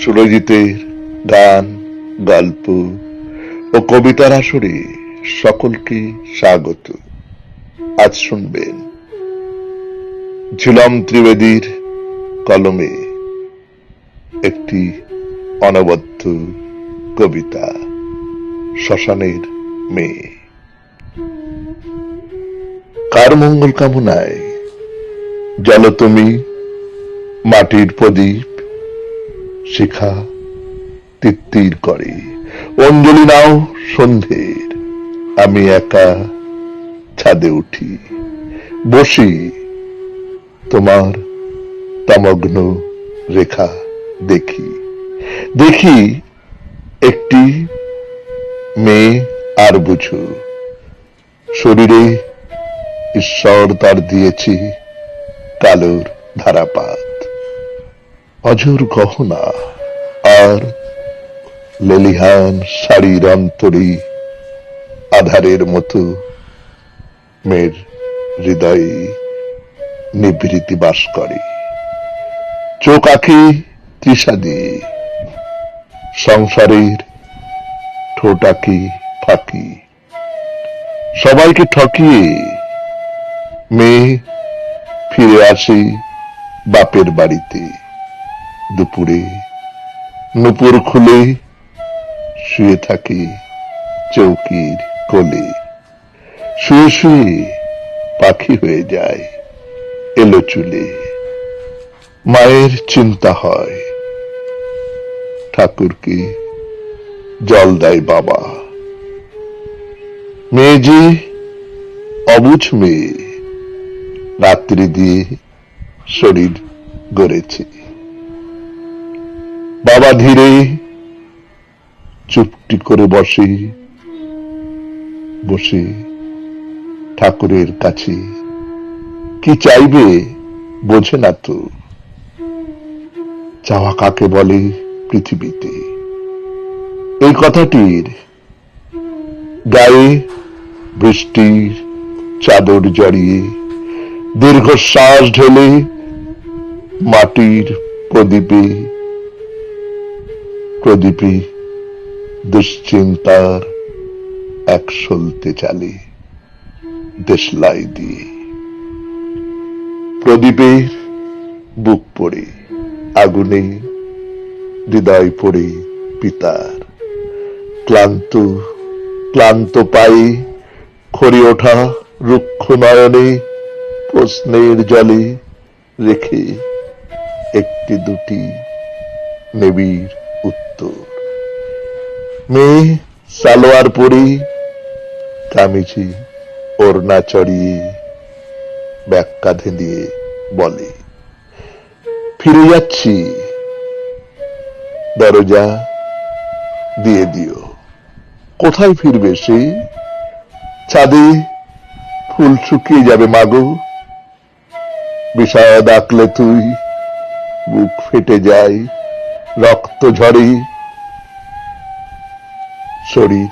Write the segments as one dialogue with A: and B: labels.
A: সুরজিতের গান, গল্প ও কবিতার আসরে সকলকে স্বাগত। আজ শুনবেন ঝিলম ত্রিবেদীর কলমে একটি অনবদ্য কবিতা, শ্মশানের মেয়ে। কার মঙ্গল কামনায় জল তুমি মাটির প্রদীপ শিখা তিত্তির করে। অঞ্জলি নাও সন্ধ্যের, আমি একা ছাদে উঠি। বসি তোমার তমগ্ন রেখা দেখি। দেখি একটি মেয়ে আর বুঝু। শরীরে ঈশ্বর তার দিয়েছি কালোর ধারাপাত। অজর গহনা আর লেলিহান শাড়ির অন্তরে আধারের মতো মেয়ের হৃদয়ে নিবৃত্তি বাস করে। চোখ আঁকি তৃষা দিয়ে সংসারের ঠোঁটাকি ফাঁকি। সবাইকে ঠকিয়ে মেয়ে ফিরে আসে বাপের বাড়িতে। দুপুরে নুপুর খুলে শুয়ে থাকে চৌকির কোলে। শুয়ে শুয়ে পাখি হয়ে যায় এলো চুলে। মায়ের চিন্তা হয়, ঠাকুরকে জল দেয় বাবা। মেয়ে যে অবুঝ মেয়ে, রাত্রি দিয়ে শরীর গড়েছে। বাবা ধীরে চুপটি করে বসে বসে ঠাকুরের কাছে। কি চাইবে বোঝে না তো। চাওয়া কাকে বলে পৃথিবীতে? এই কথাটির গায়ে বৃষ্টির চাদর জড়িয়ে দীর্ঘশ্বাস ঢেলে মাটির প্রদীপে প্রদীপে দুশ্চিন্তার এক সলতে চালে দেশলাই দিয়ে। প্রদীপের বুক পড়ে, আগুনে হৃদয় পড়ে পিতার। ক্লান্ত ক্লান্ত পায়ে খড়ি ওঠা রুক্ষ নয়নে প্রশ্নের জলে রেখে একটি দুটি নেবির উত্তর মেয়ে, সালোয়ার পরি, কামিজি, ওড়না চড়িয়ে ব্যাগ কাঁধে দিয়ে বলে, ফিরে যাচ্ছি। দরজা দিয়ে দিও। কোথায় ফিরবে সে? ছাদে ফুল শুকিয়ে যাবে মাগো। বিষয় ডাকলে তুই বুক ফেটে যায়। রক্ত ঝরে শরীর।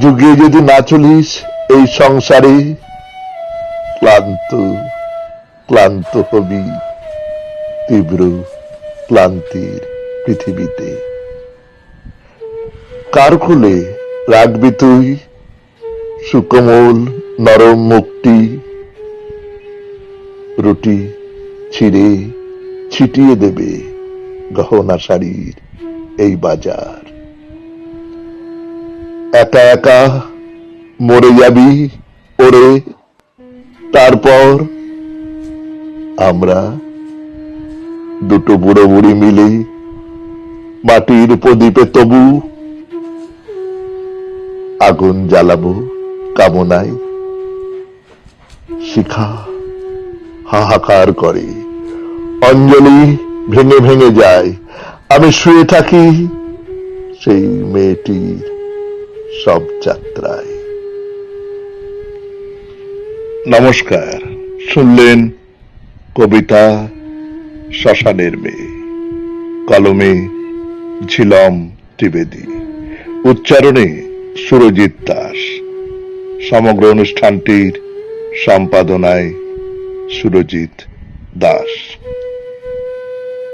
A: যুগে যদি না চলিস এই সংসারে, ক্লান্ত ক্লান্ত হবি তীব্র ক্লান্তির পৃথিবীতে। কার কোলে রাখবি তুই সুকোমল নরম মুক্তি? রুটি ছিঁড়ে ছিটিয়ে দেবে গহনা শাড়ির এই বাজার। একা একা মরে যাবি ওরে। তারপর আমরা দুটো বুড়ো বুড়ি মিলে মাটির প্রদীপে তবু আগুন জ্বালাবো কামনায়। শিখা হাহাকার করে। অঞ্জলি ভেঙে ভেঙে যায়। আমি শুয়ে থাকি সেই মেয়েটির সব যাত্রায়। নমস্কার, শুনলেন কবিতা শ্মশানের মেয়ে, কলমে ঝিলম ত্রিবেদী। উচ্চারণে সুরজিৎ দাস। সমগ্র অনুষ্ঠানটির সম্পাদনায় সুরজিৎ দাস।